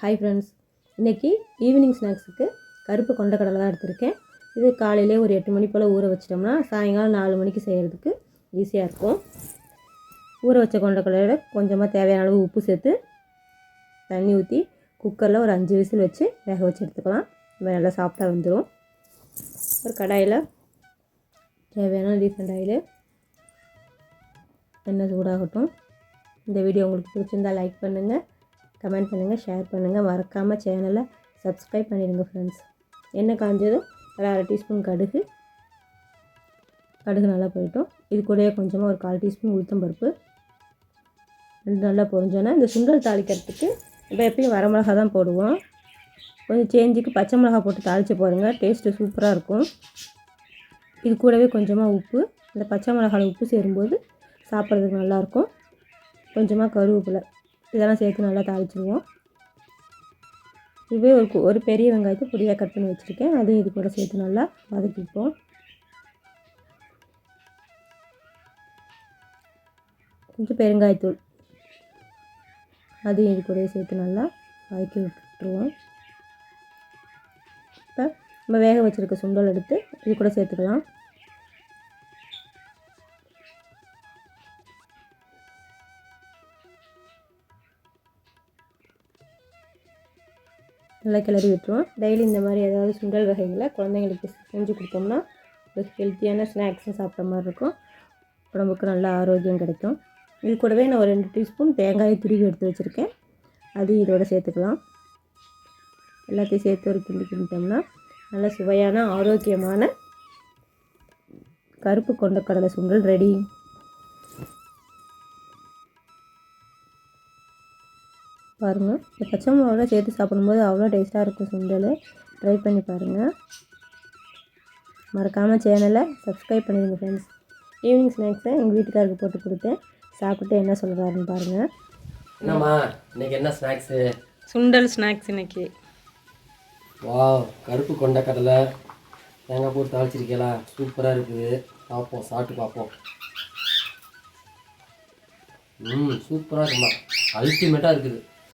Hi friends இன்றைக்கி evening ஸ்நாக்ஸுக்கு கருப்பு கொண்டக்கடலை தான் எடுத்திருக்கேன். இது காலையிலே ஒரு எட்டு மணி போல் ஊற வச்சிட்டோம்னா சாயங்காலம் நாலு மணிக்கு செய்கிறதுக்கு ஈஸியாக இருக்கும். ஊற வச்ச கொண்டக்கடலையோட கொஞ்சமாக தேவையான அளவு உப்பு சேர்த்து தண்ணி ஊற்றி குக்கரில் ஒரு அஞ்சு விசில் வச்சு வேக வச்சு எடுத்துக்கலாம். இது நல்லா சாப்பிட்டா வந்துடும் ஒரு கடாயில் தேவையான ரீஃபண்ட் ஆயில் எண்ணெய் சூடாகட்டும். இந்த வீடியோ உங்களுக்கு பிடிச்சிருந்தா லைக் பண்ணுங்கள் கமெண்ட் பண்ணுங்கள் ஷேர் பண்ணுங்கள் மறக்காமல் சேனலை சப்ஸ்கிரைப் பண்ணிடுங்க ஃப்ரெண்ட்ஸ் எண்ணெய் காஞ்சதும் ஒரு அரை டீஸ்பூன் கடுகு. கடுகு நல்லா போயிட்டோம். இது கூடவே கொஞ்சமாக ஒரு கால் டீஸ்பூன் உளுத்தம் பருப்பு. ரெண்டு நல்லா பொறிஞ்சோன்னா இந்த சுண்டல் தாளிக்கிறதுக்கு இப்போ எப்பயும் வரமிளகா தான் போடுவோம். கொஞ்சம் சேஞ்சுக்கு பச்சை மிளகா போட்டு தாளித்து பாருங்கள் டேஸ்ட்டு சூப்பராக இருக்கும். இது கூடவே கொஞ்சமாக உப்பு. இந்த பச்சை மிளகாவில் உப்பு சேரும்போது சாப்பிட்றதுக்கு நல்லாயிருக்கும். கொஞ்சமாக கருவேப்பிலை. இதெல்லாம் சேர்த்து நல்லா தாளிச்சிடுவோம் இதுவே ஒரு ஒரு பெரிய வெங்காயத்தை பொடியாக கட் பண்ணி வச்சுருக்கேன். அதையும் இது கூட சேர்த்து நல்லா வதக்கிப்போம். கொஞ்சம் பெருங்காயத்தூள். அதையும் இது கூட சேர்த்து நல்லா வதக்கி விட்டுருவோம். இப்போ நம்ம வேக வச்சுருக்க சுண்டல் எடுத்து இது கூட சேர்த்துக்கலாம். நல்லா கிளறி விட்டுருவோம். டெய்லி இந்த மாதிரி ஏதாவது சுண்டல் வகைகளை குழந்தைங்களுக்கு செஞ்சு கொடுத்தோம்னா ஒரு ஹெல்த்தியான ஸ்நாக்ஸும் சாப்பிட்ற மாதிரி இருக்கும். உடம்புக்கு நல்ல ஆரோக்கியம் கிடைக்கும். இது கூடவே நான் ஒரு ரெண்டு டீஸ்பூன் தேங்காயை துருவி எடுத்து வச்சுருக்கேன். அதையும் இதோட சேர்த்துக்கலாம். எல்லாத்தையும் சேர்த்து ஒரு கிண்டி கிண்டிட்டோம்னா நல்ல சுவையான ஆரோக்கியமான கருப்பு கொண்ட கடலை சுண்டல் ரெடி பாருங்கள் இந்த பச்சை மிளகாவோட சேர்த்து சாப்பிடும்போது அவ்வளோ டேஸ்ட்டாக இருக்கும் சுண்டல். ட்ரை பண்ணி பாருங்கள் மறக்காமல் சேனலை சப்ஸ்கிரைப் பண்ணிடுங்க ஃப்ரெண்ட்ஸ் ஈவினிங் ஸ்நாக்ஸை எங்கள் வீட்டுக்காருக்கு போட்டு கொடுத்தேன் சாப்பிட்டு என்ன சொல்கிறாருன்னு பாருங்கள் என்னம்மா இன்னைக்கு என்ன ஸ்நாக்ஸு சுண்டல் ஸ்நாக்ஸ் இன்னைக்கு. வாவ் கருப்பு கொண்ட கடலை தேங்காய் போட்டு தாளிச்சிருக்கீங்களா சூப்பராக இருக்குது. பார்ப்போம் சாப்பிட்டு பார்ப்போம் ம் சூப்பராக இருக்குமா. அல்டிமேட்டாக இருக்குது.